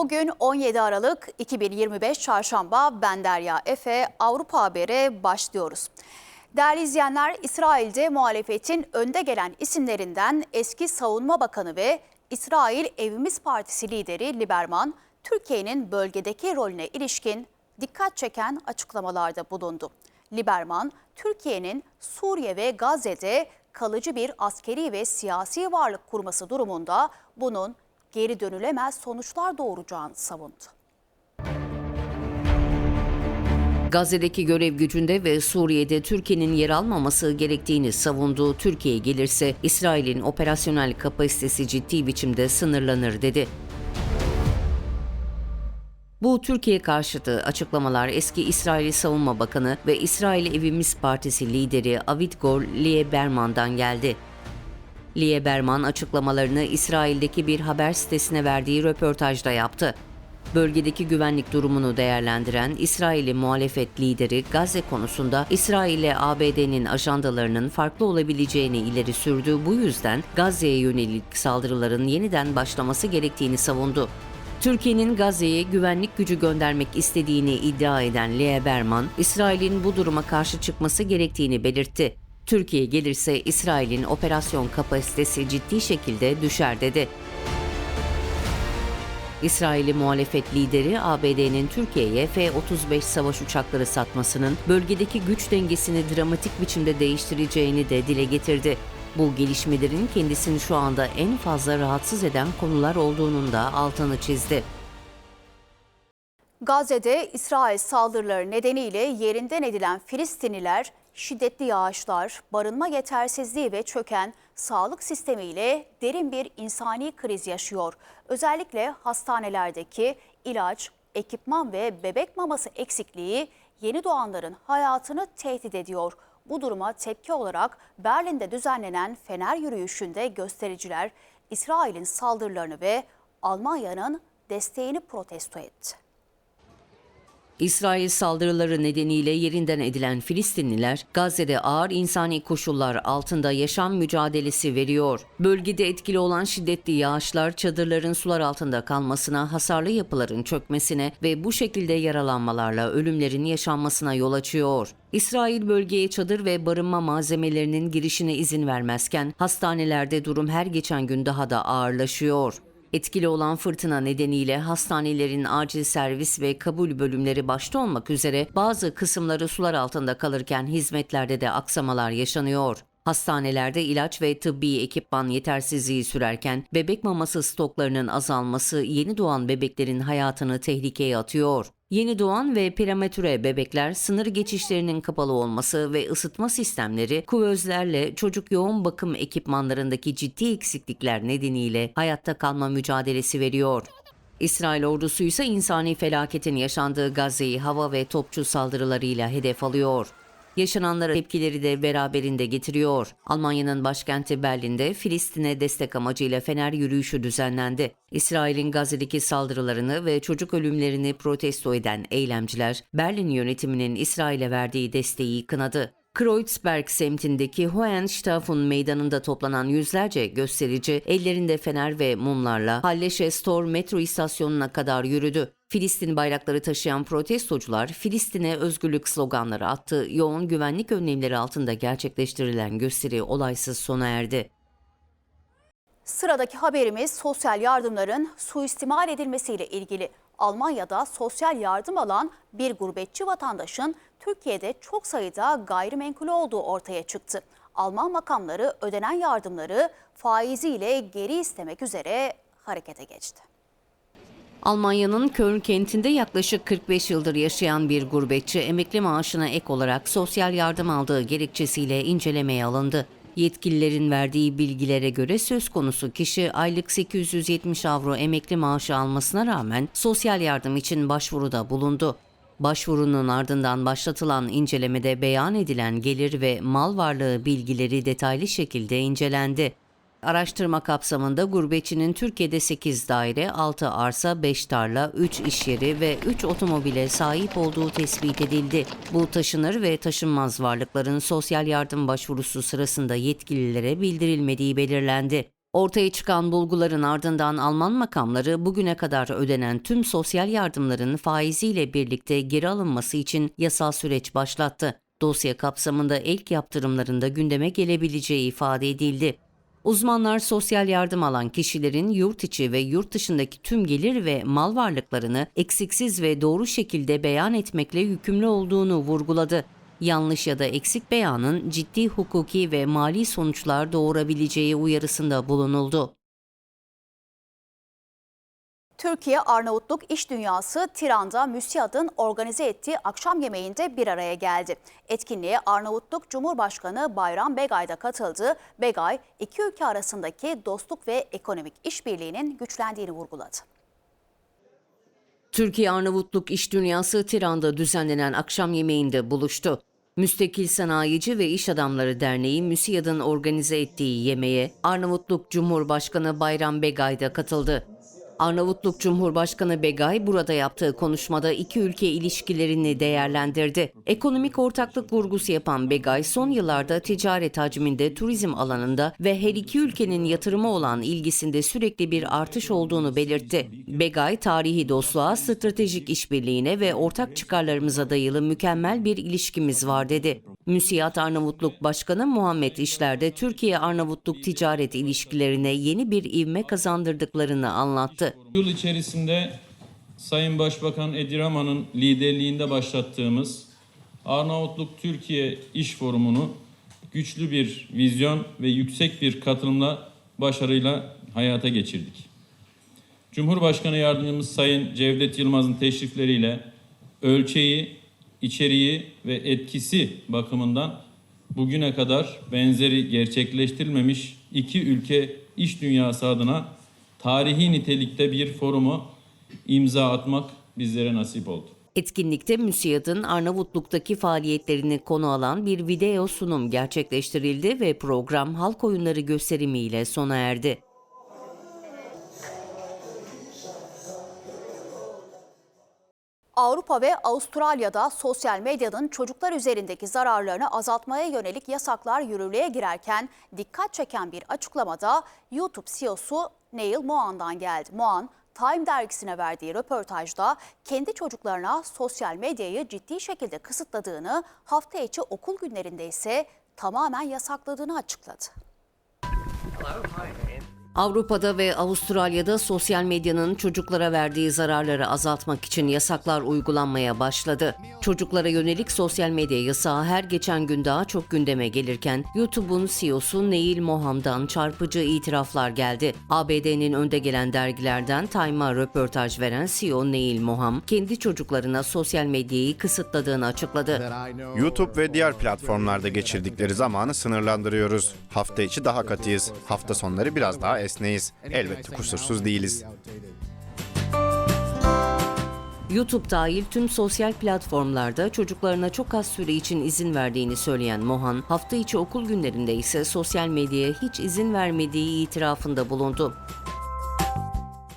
Bugün 17 Aralık 2025 Çarşamba ben Derya Efe Avrupa Haber'e başlıyoruz. Değerli izleyenler İsrail'de muhalefetin önde gelen isimlerinden eski Savunma Bakanı ve İsrail Evimiz Partisi lideri Liberman, Türkiye'nin bölgedeki rolüne ilişkin dikkat çeken açıklamalarda bulundu. Liberman, Türkiye'nin Suriye ve Gazze'de kalıcı bir askeri ve siyasi varlık kurması durumunda bunun geri dönülemez sonuçlar doğuracağını savundu. Gazze'deki görev gücünde ve Suriye'de Türkiye'nin yer almaması gerektiğini savunduğu Türkiye gelirse İsrail'in operasyonel kapasitesi ciddi biçimde sınırlanır dedi. Bu Türkiye karşıtı açıklamalar eski İsrail Savunma Bakanı ve İsrail Evimiz Partisi lideri Avigdor Lieberman'dan geldi. Lieberman açıklamalarını İsrail'deki bir haber sitesine verdiği röportajda yaptı. Bölgedeki güvenlik durumunu değerlendiren İsrail'in muhalefet lideri Gazze konusunda İsrail ile ABD'nin ajandalarının farklı olabileceğini ileri sürdü. Bu yüzden Gazze'ye yönelik saldırıların yeniden başlaması gerektiğini savundu. Türkiye'nin Gazze'ye güvenlik gücü göndermek istediğini iddia eden Lieberman, İsrail'in bu duruma karşı çıkması gerektiğini belirtti. Türkiye gelirse İsrail'in operasyon kapasitesi ciddi şekilde düşer dedi. İsrail'i muhalefet lideri ABD'nin Türkiye'ye F-35 savaş uçakları satmasının bölgedeki güç dengesini dramatik biçimde değiştireceğini de dile getirdi. Bu gelişmelerin kendisini şu anda en fazla rahatsız eden konular olduğunun da altını çizdi. Gazze'de İsrail saldırıları nedeniyle yerinden edilen Filistinliler şiddetli yağışlar, barınma yetersizliği ve çöken sağlık sistemiyle derin bir insani kriz yaşıyor. Özellikle hastanelerdeki ilaç, ekipman ve bebek maması eksikliği yeni doğanların hayatını tehdit ediyor. Bu duruma tepki olarak Berlin'de düzenlenen Fener yürüyüşünde göstericiler İsrail'in saldırılarını ve Almanya'nın desteğini protesto etti. İsrail saldırıları nedeniyle yerinden edilen Filistinliler Gazze'de ağır insani koşullar altında yaşam mücadelesi veriyor. Bölgede etkili olan şiddetli yağışlar çadırların sular altında kalmasına, hasarlı yapıların çökmesine ve bu şekilde yaralanmalarla ölümlerin yaşanmasına yol açıyor. İsrail bölgeye çadır ve barınma malzemelerinin girişine izin vermezken hastanelerde durum her geçen gün daha da ağırlaşıyor. Etkili olan fırtına nedeniyle hastanelerin acil servis ve kabul bölümleri başta olmak üzere bazı kısımları sular altında kalırken hizmetlerde de aksamalar yaşanıyor. Hastanelerde ilaç ve tıbbi ekipman yetersizliği sürerken bebek maması stoklarının azalması yeni doğan bebeklerin hayatını tehlikeye atıyor. Yeni doğan ve prematüre bebekler sınır geçişlerinin kapalı olması ve ısıtma sistemleri kuvözlerle çocuk yoğun bakım ekipmanlarındaki ciddi eksiklikler nedeniyle hayatta kalma mücadelesi veriyor. İsrail ordusu ise insani felaketin yaşandığı Gazze'yi hava ve topçu saldırılarıyla hedef alıyor. Yaşananlara tepkileri de beraberinde getiriyor. Almanya'nın başkenti Berlin'de Filistin'e destek amacıyla Fener yürüyüşü düzenlendi. İsrail'in Gazze'deki saldırılarını ve çocuk ölümlerini protesto eden eylemciler, Berlin yönetiminin İsrail'e verdiği desteği kınadı. Kreuzberg semtindeki Hohenstaufen meydanında toplanan yüzlerce gösterici ellerinde fener ve mumlarla Halleşe Stor metro istasyonuna kadar yürüdü. Filistin bayrakları taşıyan protestocular Filistin'e özgürlük sloganları attı. Yoğun güvenlik önlemleri altında gerçekleştirilen gösteri olaysız sona erdi. Sıradaki haberimiz sosyal yardımların suistimal edilmesiyle ilgili. Almanya'da sosyal yardım alan bir gurbetçi vatandaşın Türkiye'de çok sayıda gayrimenkulü olduğu ortaya çıktı. Alman makamları ödenen yardımları faiziyle geri istemek üzere harekete geçti. Almanya'nın Köln kentinde yaklaşık 45 yıldır yaşayan bir gurbetçi emekli maaşına ek olarak sosyal yardım aldığı gerekçesiyle incelemeye alındı. Yetkililerin verdiği bilgilere göre söz konusu kişi aylık 870 avro emekli maaşı almasına rağmen sosyal yardım için başvuruda bulundu. Başvurunun ardından başlatılan incelemede beyan edilen gelir ve mal varlığı bilgileri detaylı şekilde incelendi. Araştırma kapsamında gurbetçinin Türkiye'de 8 daire, 6 arsa, 5 tarla, 3 iş yeri ve 3 otomobile sahip olduğu tespit edildi. Bu taşınır ve taşınmaz varlıkların sosyal yardım başvurusu sırasında yetkililere bildirilmediği belirlendi. Ortaya çıkan bulguların ardından Alman makamları bugüne kadar ödenen tüm sosyal yardımların faiziyle birlikte geri alınması için yasal süreç başlattı. Dosya kapsamında ilk yaptırımlarında gündeme gelebileceği ifade edildi. Uzmanlar sosyal yardım alan kişilerin yurt içi ve yurt dışındaki tüm gelir ve mal varlıklarını eksiksiz ve doğru şekilde beyan etmekle yükümlü olduğunu vurguladı. Yanlış ya da eksik beyanın ciddi hukuki ve mali sonuçlar doğurabileceği uyarısında bulunuldu. Türkiye Arnavutluk İş Dünyası Tiran'da MÜSİAD'ın organize ettiği akşam yemeğinde bir araya geldi. Etkinliğe Arnavutluk Cumhurbaşkanı Bayram Begay da katıldı. Begay, iki ülke arasındaki dostluk ve ekonomik işbirliğinin güçlendiğini vurguladı. Türkiye Arnavutluk İş Dünyası Tiran'da düzenlenen akşam yemeğinde buluştu. Müstakil Sanayici ve İş Adamları Derneği MÜSİAD'ın organize ettiği yemeğe Arnavutluk Cumhurbaşkanı Bayram Begay da katıldı. Arnavutluk Cumhurbaşkanı Begay burada yaptığı konuşmada iki ülke ilişkilerini değerlendirdi. Ekonomik ortaklık vurgusu yapan Begay son yıllarda ticaret hacminde turizm alanında ve her iki ülkenin yatırıma olan ilgisinde sürekli bir artış olduğunu belirtti. Begay tarihi dostluğa, stratejik işbirliğine ve ortak çıkarlarımıza dayalı mükemmel bir ilişkimiz var dedi. Müsiyat Arnavutluk Başkanı Muhammed İşler de Türkiye-Arnavutluk ticaret ilişkilerine yeni bir ivme kazandırdıklarını anlattı. Yıl içerisinde Sayın Başbakan Edi Rama'nın liderliğinde başlattığımız Arnavutluk Türkiye İş Forumu'nu güçlü bir vizyon ve yüksek bir katılımla başarıyla hayata geçirdik. Cumhurbaşkanı Yardımcımız Sayın Cevdet Yılmaz'ın teşrifleriyle ölçeği, içeriği ve etkisi bakımından bugüne kadar benzeri gerçekleştirilmemiş iki ülke iş dünyası adına tarihi nitelikte bir forumu imza atmak bizlere nasip oldu. Etkinlikte MÜSİAD'ın Arnavutluk'taki faaliyetlerini konu alan bir video sunum gerçekleştirildi ve program halk oyunları gösterimiyle sona erdi. Avrupa ve Avustralya'da sosyal medyanın çocuklar üzerindeki zararlarını azaltmaya yönelik yasaklar yürürlüğe girerken dikkat çeken bir açıklamada YouTube CEO'su Neil Mohan'dan geldi. Mohan, Time dergisine verdiği röportajda kendi çocuklarına sosyal medyayı ciddi şekilde kısıtladığını, hafta içi okul günlerinde ise tamamen yasakladığını açıkladı. Avrupa'da ve Avustralya'da sosyal medyanın çocuklara verdiği zararları azaltmak için yasaklar uygulanmaya başladı. Çocuklara yönelik sosyal medya yasağı her geçen gün daha çok gündeme gelirken YouTube'un CEO'su Neil Moham'dan çarpıcı itiraflar geldi. ABD'nin önde gelen dergilerden Time'a röportaj veren CEO Neil Moham, kendi çocuklarına sosyal medyayı kısıtladığını açıkladı. YouTube ve diğer platformlarda geçirdikleri zamanı sınırlandırıyoruz. Hafta içi daha katıyız. Hafta sonları biraz daha esneyiz. Elbette kusursuz değiliz. YouTube dahil tüm sosyal platformlarda çocuklarına çok az süre için izin verdiğini söyleyen Mohan, hafta içi okul günlerinde ise sosyal medyaya hiç izin vermediği itirafında bulundu.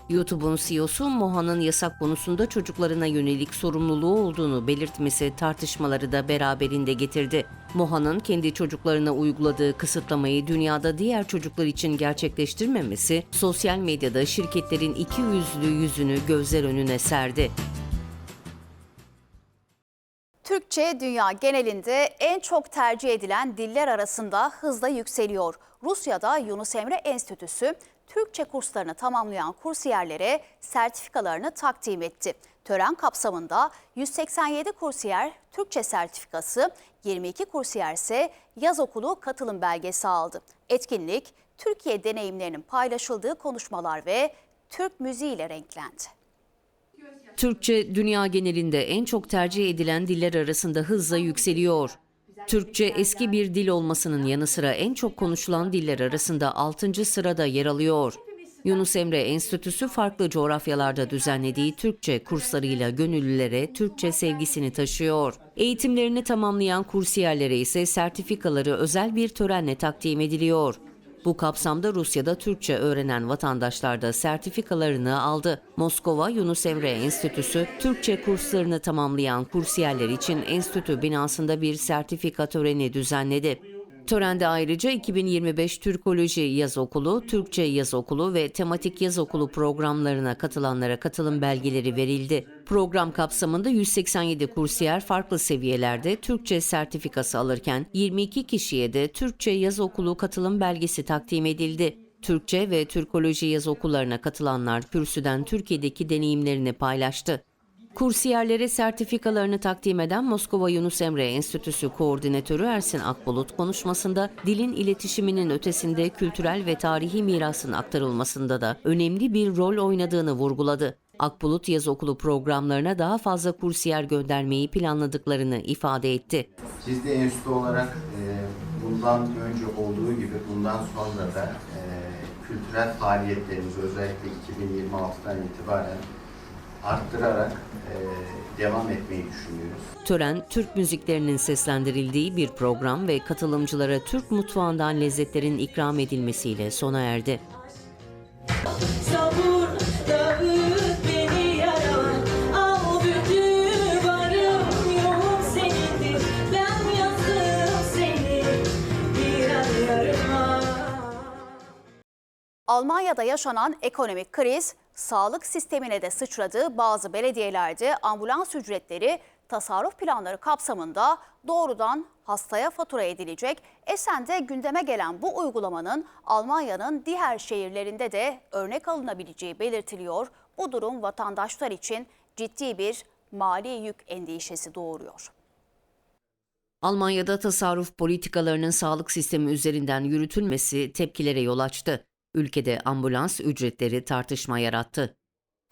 YouTube'un CEO'su Mohan'ın yasak konusunda çocuklarına yönelik sorumluluğu olduğunu belirtmesi tartışmaları da beraberinde getirdi. Mohan'ın kendi çocuklarına uyguladığı kısıtlamayı dünyada diğer çocuklar için gerçekleştirmemesi sosyal medyada şirketlerin iki yüzlü yüzünü gözler önüne serdi. Türkçe dünya genelinde en çok tercih edilen diller arasında hızla yükseliyor. Rusya'da Yunus Emre Enstitüsü Türkçe kurslarını tamamlayan kursiyerlere sertifikalarını takdim etti. Tören kapsamında 187 kursiyer Türkçe sertifikası, 22 kursiyer ise yaz okulu katılım belgesi aldı. Etkinlik, Türkiye deneyimlerinin paylaşıldığı konuşmalar ve Türk müziğiyle renklendi. Türkçe dünya genelinde en çok tercih edilen diller arasında hızla yükseliyor. Türkçe eski bir dil olmasının yanı sıra en çok konuşulan diller arasında 6. sırada yer alıyor. Yunus Emre Enstitüsü farklı coğrafyalarda düzenlediği Türkçe kurslarıyla gönüllülere Türkçe sevgisini taşıyor. Eğitimlerini tamamlayan kursiyerlere ise sertifikaları özel bir törenle takdim ediliyor. Bu kapsamda Rusya'da Türkçe öğrenen vatandaşlar da sertifikalarını aldı. Moskova Yunus Emre Enstitüsü, Türkçe kurslarını tamamlayan kursiyerler için enstitü binasında bir sertifika töreni düzenledi. Törende ayrıca 2025 Türkoloji Yaz Okulu, Türkçe Yaz Okulu ve Tematik Yaz Okulu programlarına katılanlara katılım belgeleri verildi. Program kapsamında 187 kursiyer farklı seviyelerde Türkçe sertifikası alırken 22 kişiye de Türkçe Yaz Okulu katılım belgesi takdim edildi. Türkçe ve Türkoloji yaz okullarına katılanlar kürsüden Türkiye'deki deneyimlerini paylaştı. Kursiyerlere sertifikalarını takdim eden Moskova Yunus Emre Enstitüsü Koordinatörü Ersin Akbulut konuşmasında dilin iletişiminin ötesinde kültürel ve tarihi mirasın aktarılmasında da önemli bir rol oynadığını vurguladı. Akbulut yaz okulu programlarına daha fazla kursiyer göndermeyi planladıklarını ifade etti. Biz de enstitü olarak e, bundan önce olduğu gibi bundan sonra da e, kültürel faaliyetlerimizi özellikle 2026'dan itibaren arttırarak e, devam etmeyi düşünüyoruz. Tören, Türk müziklerinin seslendirildiği bir program ve katılımcılara Türk mutfağından lezzetlerin ikram edilmesiyle sona erdi. Sabır dağıt beni yarar Al bütün varım yoğum senindir Ben yazdım seni bir yarıma Almanya'da yaşanan ekonomik kriz, sağlık sistemine de sıçradı. Bazı belediyelerde ambulans ücretleri tasarruf planları kapsamında doğrudan hastaya fatura edilecek. Esen'de gündeme gelen bu uygulamanın Almanya'nın diğer şehirlerinde de örnek alınabileceği belirtiliyor. Bu durum vatandaşlar için ciddi bir mali yük endişesi doğuruyor. Almanya'da tasarruf politikalarının sağlık sistemi üzerinden yürütülmesi tepkilere yol açtı. Ülkede ambulans ücretleri tartışma yarattı.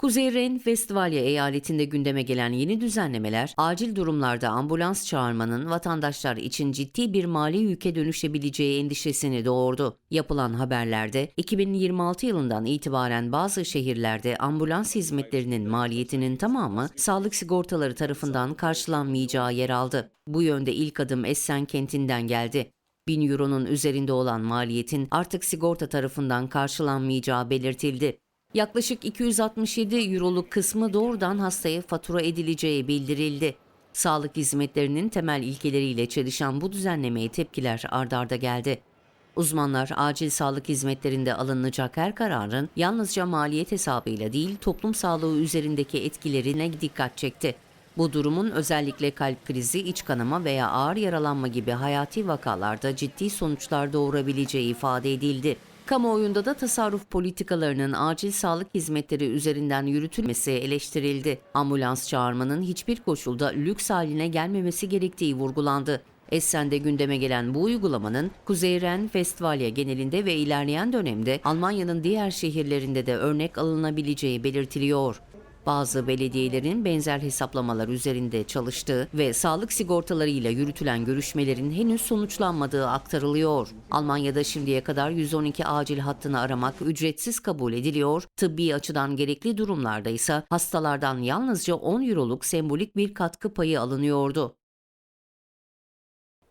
Kuzey Ren-Westfalia eyaletinde gündeme gelen yeni düzenlemeler, acil durumlarda ambulans çağırmanın vatandaşlar için ciddi bir mali yüke dönüşebileceği endişesini doğurdu. Yapılan haberlerde 2026 yılından itibaren bazı şehirlerde ambulans hizmetlerinin maliyetinin tamamı sağlık sigortaları tarafından karşılanmayacağı yer aldı. Bu yönde ilk adım Essen kentinden geldi. 1000 euronun üzerinde olan maliyetin artık sigorta tarafından karşılanmayacağı belirtildi. Yaklaşık 267 euroluk kısmı doğrudan hastaya fatura edileceği bildirildi. Sağlık hizmetlerinin temel ilkeleriyle çelişen bu düzenlemeye tepkiler ardarda geldi. Uzmanlar acil sağlık hizmetlerinde alınacak her kararın yalnızca maliyet hesabıyla değil toplum sağlığı üzerindeki etkilerine dikkat çekti. Bu durumun özellikle kalp krizi, iç kanama veya ağır yaralanma gibi hayati vakalarda ciddi sonuçlar doğurabileceği ifade edildi. Kamuoyunda da tasarruf politikalarının acil sağlık hizmetleri üzerinden yürütülmesi eleştirildi. Ambulans çağırmanın hiçbir koşulda lüks haline gelmemesi gerektiği vurgulandı. Essen'de gündeme gelen bu uygulamanın Kuzey Ren-Westfalia genelinde ve ilerleyen dönemde Almanya'nın diğer şehirlerinde de örnek alınabileceği belirtiliyor. Bazı belediyelerin benzer hesaplamalar üzerinde çalıştığı ve sağlık sigortalarıyla yürütülen görüşmelerin henüz sonuçlanmadığı aktarılıyor. Almanya'da şimdiye kadar 112 acil hattını aramak ücretsiz kabul ediliyor. Tıbbi açıdan gerekli durumlarda ise hastalardan yalnızca 10 euroluk sembolik bir katkı payı alınıyordu.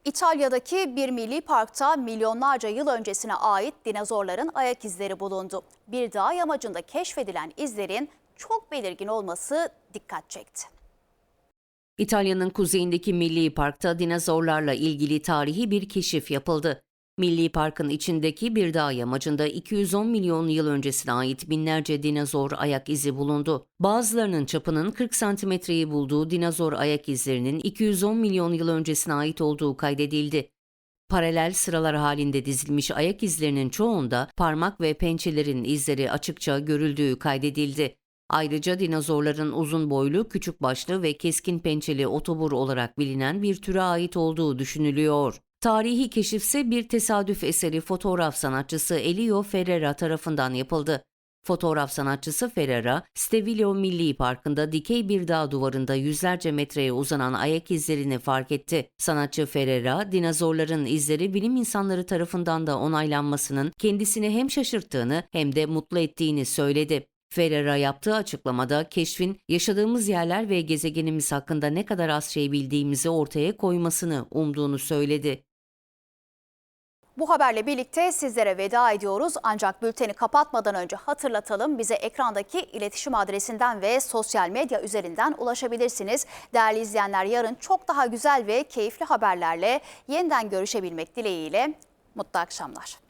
İtalya'daki bir milli parkta milyonlarca yıl öncesine ait dinozorların ayak izleri bulundu. Bir dağ yamacında keşfedilen izlerin çok belirgin olması dikkat çekti. İtalya'nın kuzeyindeki Milli Park'ta dinozorlarla ilgili tarihi bir keşif yapıldı. Milli Park'ın içindeki bir dağ yamacında 210 milyon yıl öncesine ait binlerce dinozor ayak izi bulundu. Bazılarının çapının 40 santimetreyi bulduğu dinozor ayak izlerinin 210 milyon yıl öncesine ait olduğu kaydedildi. Paralel sıralar halinde dizilmiş ayak izlerinin çoğunda parmak ve pençelerin izleri açıkça görüldüğü kaydedildi. Ayrıca dinozorların uzun boylu, küçük başlı ve keskin pençeli otobur olarak bilinen bir türe ait olduğu düşünülüyor. Tarihi keşifse bir tesadüf eseri fotoğraf sanatçısı Elio Ferreira tarafından yapıldı. Fotoğraf sanatçısı Ferreira, Stevilo Milli Parkı'nda dikey bir dağ duvarında yüzlerce metreye uzanan ayak izlerini fark etti. Sanatçı Ferreira, dinozorların izleri bilim insanları tarafından da onaylanmasının kendisini hem şaşırttığını hem de mutlu ettiğini söyledi. Ferreira yaptığı açıklamada keşfin yaşadığımız yerler ve gezegenimiz hakkında ne kadar az şey bildiğimizi ortaya koymasını umduğunu söyledi. Bu haberle birlikte sizlere veda ediyoruz. Ancak bülteni kapatmadan önce hatırlatalım. Bize ekrandaki iletişim adresinden ve sosyal medya üzerinden ulaşabilirsiniz. Değerli izleyenler yarın çok daha güzel ve keyifli haberlerle yeniden görüşebilmek dileğiyle mutlu akşamlar.